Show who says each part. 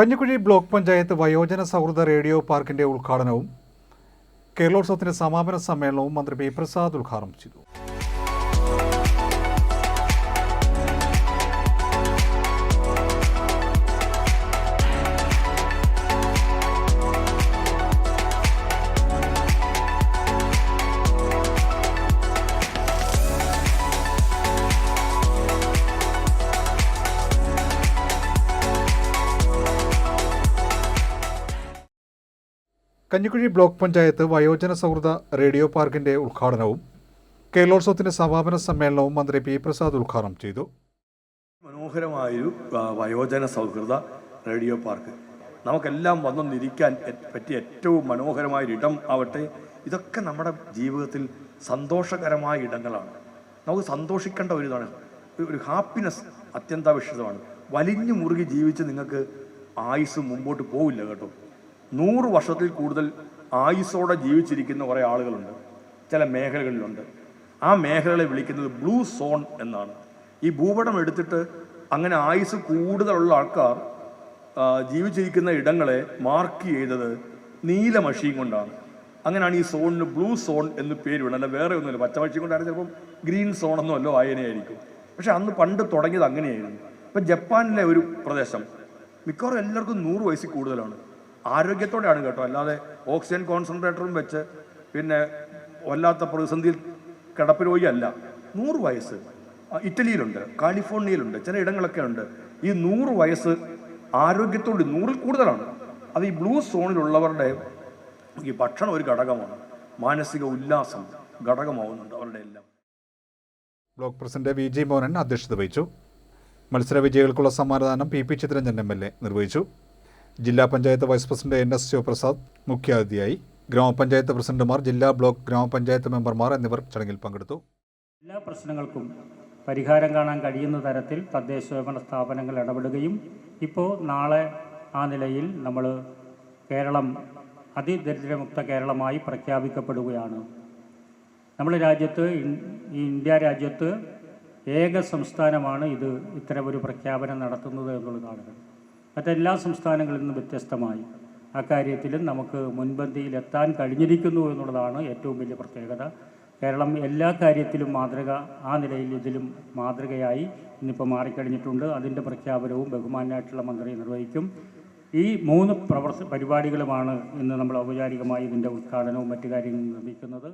Speaker 1: Kanjikuzhi block panchayat വയോജന സൗഹൃദ radio പാർക്കിന്റെ ഉദ്ഘാടനവും കേരളോത്സവത്തിന്റെ സമാപന സമ്മേളനവും മന്ത്രി പി പ്രസാദ് ഉദ്ഘാടനം ചെയ്തു. കഞ്ഞിക്കുഴി ബ്ലോക്ക് പഞ്ചായത്ത് വയോജന സൗഹൃദ റേഡിയോ പാർക്കിന്റെ ഉദ്ഘാടനവും കേരളോത്സവത്തിന്റെ സമാപന സമ്മേളനവും മന്ത്രി പി പ്രസാദ് ഉദ്ഘാടനം ചെയ്തു.
Speaker 2: മനോഹരമായൊരു വയോജന സൗഹൃദ റേഡിയോ പാർക്ക്. നമുക്കെല്ലാം വന്നൊന്നിരിക്കാൻ പറ്റിയ ഏറ്റവും മനോഹരമായ ഇടം ആവട്ടെ. ഇതൊക്കെ നമ്മുടെ ജീവിതത്തിൽ സന്തോഷകരമായ ഇടങ്ങളാണ്. നമുക്ക് സന്തോഷിക്കേണ്ട ഒരു ഇതാണ്. ഒരു ഹാപ്പിനെസ് അത്യന്താപേക്ഷിതമാണ്. വലിഞ്ഞു മുറുകി ജീവിച്ച് നിങ്ങൾക്ക് ആയുസ് മുമ്പോട്ട് പോവില്ല കേട്ടോ. നൂറ് വർഷത്തിൽ കൂടുതൽ ആയുസോടെ ജീവിച്ചിരിക്കുന്ന കുറേ ആളുകളുണ്ട്. ചില മേഖലകളിലുണ്ട്. ആ മേഖലകളെ വിളിക്കുന്നത് ബ്ലൂ സോൺ എന്നാണ്. ഈ ഭൂപടം എടുത്തിട്ട് അങ്ങനെ ആയുസ് കൂടുതലുള്ള ആൾക്കാർ ജീവിച്ചിരിക്കുന്ന ഇടങ്ങളെ മാർക്ക് ചെയ്തത് നീല മഷീൻ കൊണ്ടാണ്. അങ്ങനെയാണ് ഈ സോണിന് ബ്ലൂ സോൺ എന്ന് പേര് വിടുന്നത്. അല്ല വേറെ ഒന്നുമില്ല. പച്ച മഷീൻ കൊണ്ടാണ് ചിലപ്പം ഗ്രീൻ സോൺ എന്നോ അല്ലോ ആയനെയായിരിക്കും പക്ഷെ അന്ന് പണ്ട് തുടങ്ങിയത് അങ്ങനെയായിരുന്നു. ഇപ്പം ജപ്പാനിലെ ഒരു പ്രദേശം മിക്കവാറും എല്ലാവർക്കും നൂറ് വയസ്സിൽ കൂടുതലാണ്. ആരോഗ്യത്തോടെയാണ് കേട്ടോ. അല്ലാതെ ഓക്സിജൻ കോൺസെൻട്രേറ്ററും വെച്ച് പിന്നെ വല്ലാത്ത പ്രതിസന്ധിയിൽ കിടപ്പ് രോഗിയല്ല നൂറ് വയസ്സ് ഇറ്റലിയിലുണ്ട് കാലിഫോർണിയയിലുണ്ട് ചില ഇടങ്ങളൊക്കെ ഉണ്ട് ഈ നൂറ് വയസ്സ് ആരോഗ്യത്തോട് നൂറിൽ കൂടുതലാണ്. അത് ഈ ബ്ലൂ സോണിലുള്ളവരുടെ ഈ ഭക്ഷണം ഒരു ഘടകമാണ്. മാനസിക ഉല്ലാസം ഘടകമാവുന്നുണ്ട് അവരുടെ എല്ലാം.
Speaker 1: Block president V G Mohanan അധ്യക്ഷത വഹിച്ചു. മത്സര വിജയികൾക്കുള്ള സമ്മാനദാനം P P Chittaranjan M L A നിർവഹിച്ചു. ജില്ലാ panchayat vice president N S Sivaprasad മുഖ്യാതിഥിയായി ഗ്രാമപഞ്ചായത്ത് പ്രസിഡന്റുമാർ ജില്ലാ ബ്ലോക്ക് ഗ്രാമപഞ്ചായത്ത് മെമ്പർമാർ എന്നിവർ ചടങ്ങിൽ പങ്കെടുത്തു.
Speaker 3: എല്ലാ പ്രശ്നങ്ങൾക്കും പരിഹാരം കാണാൻ കഴിയുന്ന തരത്തിൽ തദ്ദേശ സ്വയംഭരണ സ്ഥാപനങ്ങൾ ഇടപെടുകയും ഇപ്പോൾ നാളെ ആ നിലയിൽ നമ്മൾ കേരളം അതിദരിദ്രമുക്ത കേരളമായി പ്രഖ്യാപിക്കപ്പെടുകയാണ്. നമ്മുടെ രാജ്യത്ത് ഇന്ത്യ രാജ്യത്ത് ഏക സംസ്ഥാനമാണ് ഇത് ഇത്തരമൊരു പ്രഖ്യാപനം നടത്തുന്നത് എന്നുള്ളതാണ്. മറ്റെല്ലാ സംസ്ഥാനങ്ങളിൽ നിന്നും വ്യത്യസ്തമായി. അക്കാര്യത്തിലും നമുക്ക് മുൻപന്തിയിലെത്താൻ കഴിഞ്ഞിരിക്കുന്നു എന്നുള്ളതാണ് ഏറ്റവും വലിയ പ്രത്യേകത. കേരളം എല്ലാ കാര്യത്തിലും മാതൃക ആ നിലയിൽ ഇതിലും മാതൃകയായി ഇന്നിപ്പോൾ മാറിക്കഴിഞ്ഞിട്ടുണ്ട്. അതിന്റെ പ്രഖ്യാപനവും ബഹുമാനായിട്ടുള്ള മന്ത്രി നിർവഹിക്കും. ഈ മൂന്ന് പ്രവർത്ത പരിപാടികളുമാണ് ഇന്ന് നമ്മൾ ഔപചാരികമായി ഇതിന്റെ ഉദ്ഘാടനവും മറ്റു കാര്യങ്ങളും നിർമ്മിക്കുന്നത്